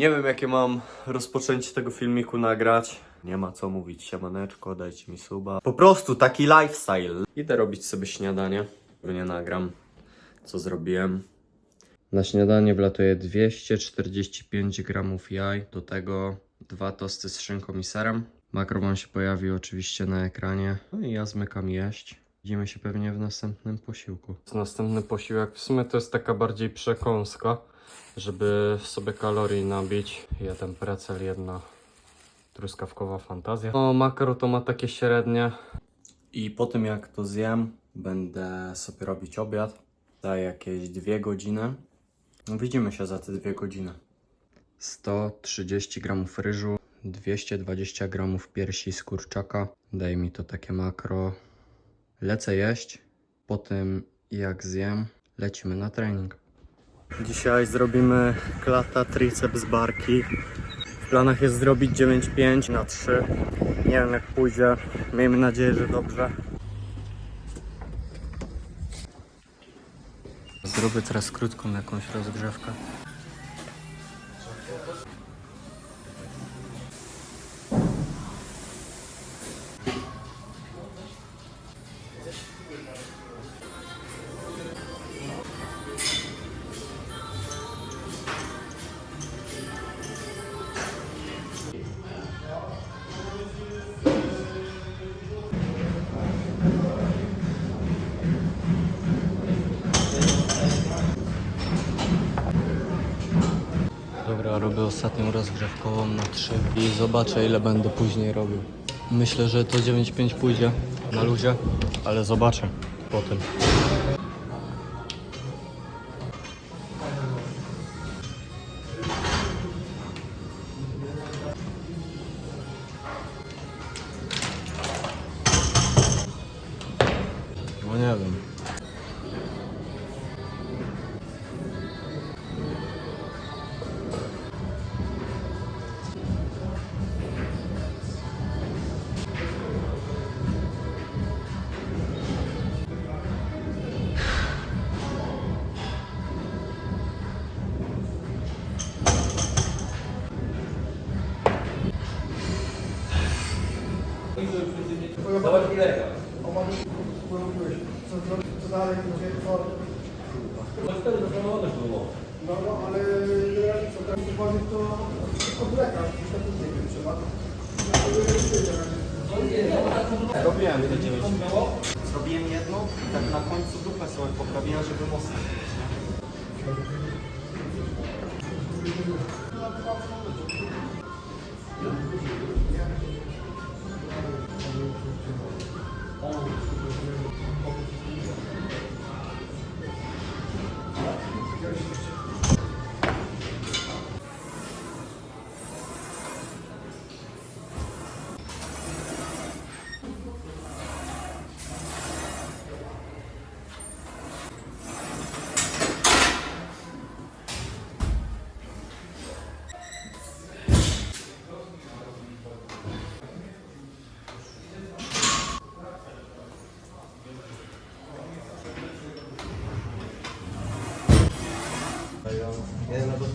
Nie wiem jakie mam rozpoczęcie tego filmiku nagrać. Nie ma co mówić, siemaneczko, dajcie mi suba. Po prostu taki lifestyle. Idę robić sobie śniadanie, nie nagram, co zrobiłem. Na śniadanie wlatuje 245 gramów jaj, do tego dwa tosty z szynką i serem. Makro wam się pojawi oczywiście na ekranie. No i ja zmykam jeść. Widzimy się pewnie w następnym posiłku. Następny posiłek w sumie to jest taka bardziej przekąska, żeby sobie kalorii nabić. Jeden precel, jedna truskawkowa fantazja. No makro to ma takie średnie. I po tym jak to zjem, będę sobie robić obiad. Za jakieś dwie godziny. No widzimy się za te dwie godziny. 130 gramów ryżu, 220 gramów piersi z kurczaka. Daje mi to takie makro. Lecę jeść. Po tym jak zjem, lecimy na trening. Dzisiaj zrobimy klata triceps barki. W planach jest zrobić 9,5 na 3. Nie wiem jak pójdzie. Miejmy nadzieję, że dobrze. Zrobię teraz krótką jakąś rozgrzewkę. Robię ostatnią rozgrzewkową na 3 i zobaczę ile będę później robił. Myślę, że to 9,5 pójdzie na luzie, ale zobaczę potem. No nie wiem. Co dalej będzie for... No, no, ale generalnie co tam wychodzi, to od lekarz, już tak nie wiem, trzeba. Robiłem te 9 Zrobiłem jedną i tak na końcu dupę sobie poprawiłem, żeby mocno nie? Jeden na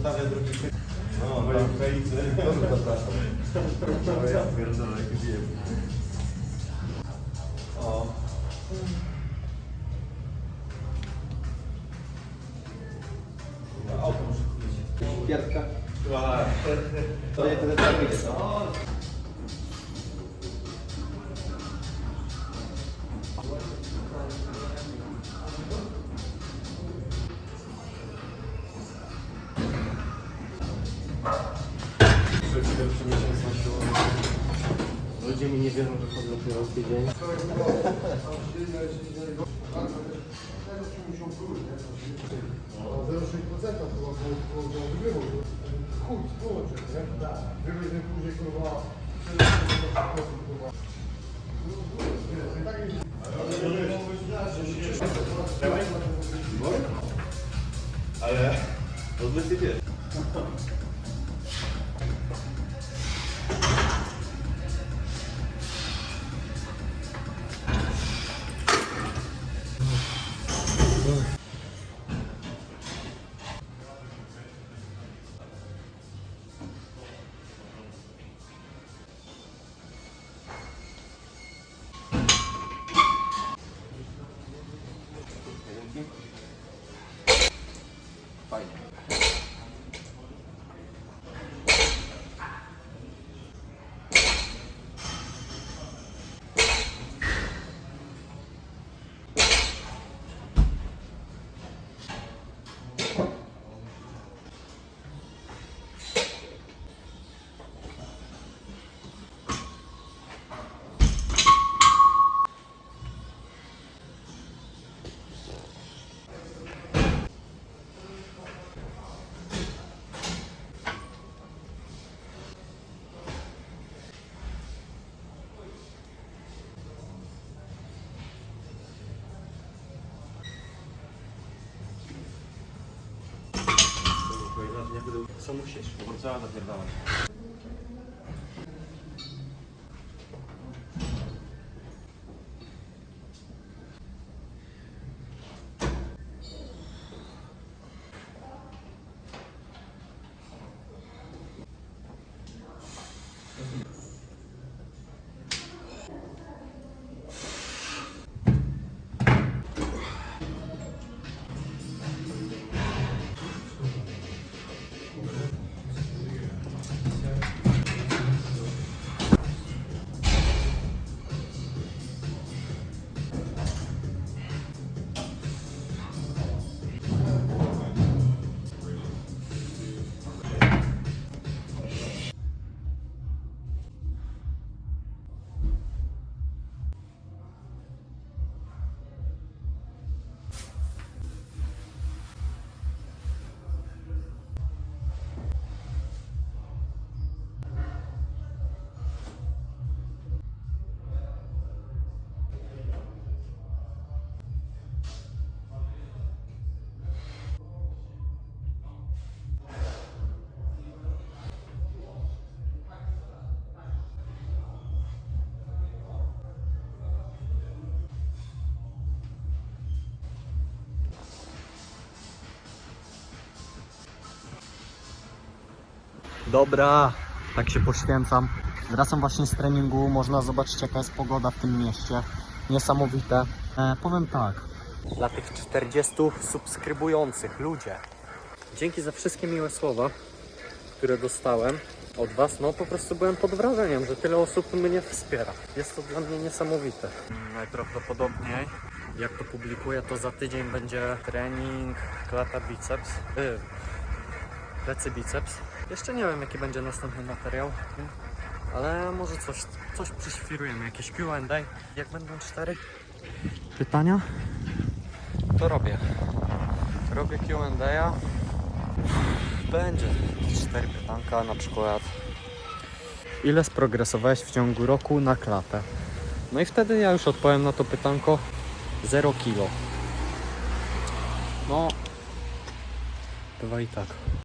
dostawie, drugi przy... No, moje. Zapraszam. No ja pierdolę, jak wiem. O. Auto muszę kupić. Piątka. To nie tak idzie, to. Ludzie mi nie wierzą, że chodzę dopiero z tydzień. O 0,6% chyba było wygrywał. Chuj, wyłączył, nie? Wygrał ten później, kurwa, 40% kurwa. Ale... Od Samurşeş. Orta da Firdavs. Dobra, tak się poświęcam. Wracam właśnie z treningu, można zobaczyć jaka jest pogoda w tym mieście. Niesamowite. E, powiem tak, dla tych 40 subskrybujących, ludzie, dzięki za wszystkie miłe słowa, które dostałem od Was. No po prostu byłem pod wrażeniem, że tyle osób mnie wspiera. Jest to dla mnie niesamowite. Najprawdopodobniej, jak to publikuję, to za tydzień będzie trening klata biceps. Yy, plecy biceps. Jeszcze nie wiem jaki będzie następny materiał, ale może coś, coś przyświrujemy, jakieś Q&A. Jak będą cztery pytania, to robię. Robię Q&A. Będzie cztery pytanka na przykład. Ile sprogresowałeś w ciągu roku na klatę? No i wtedy ja już odpowiem na to pytanko 0 kilo. No, bywa i tak.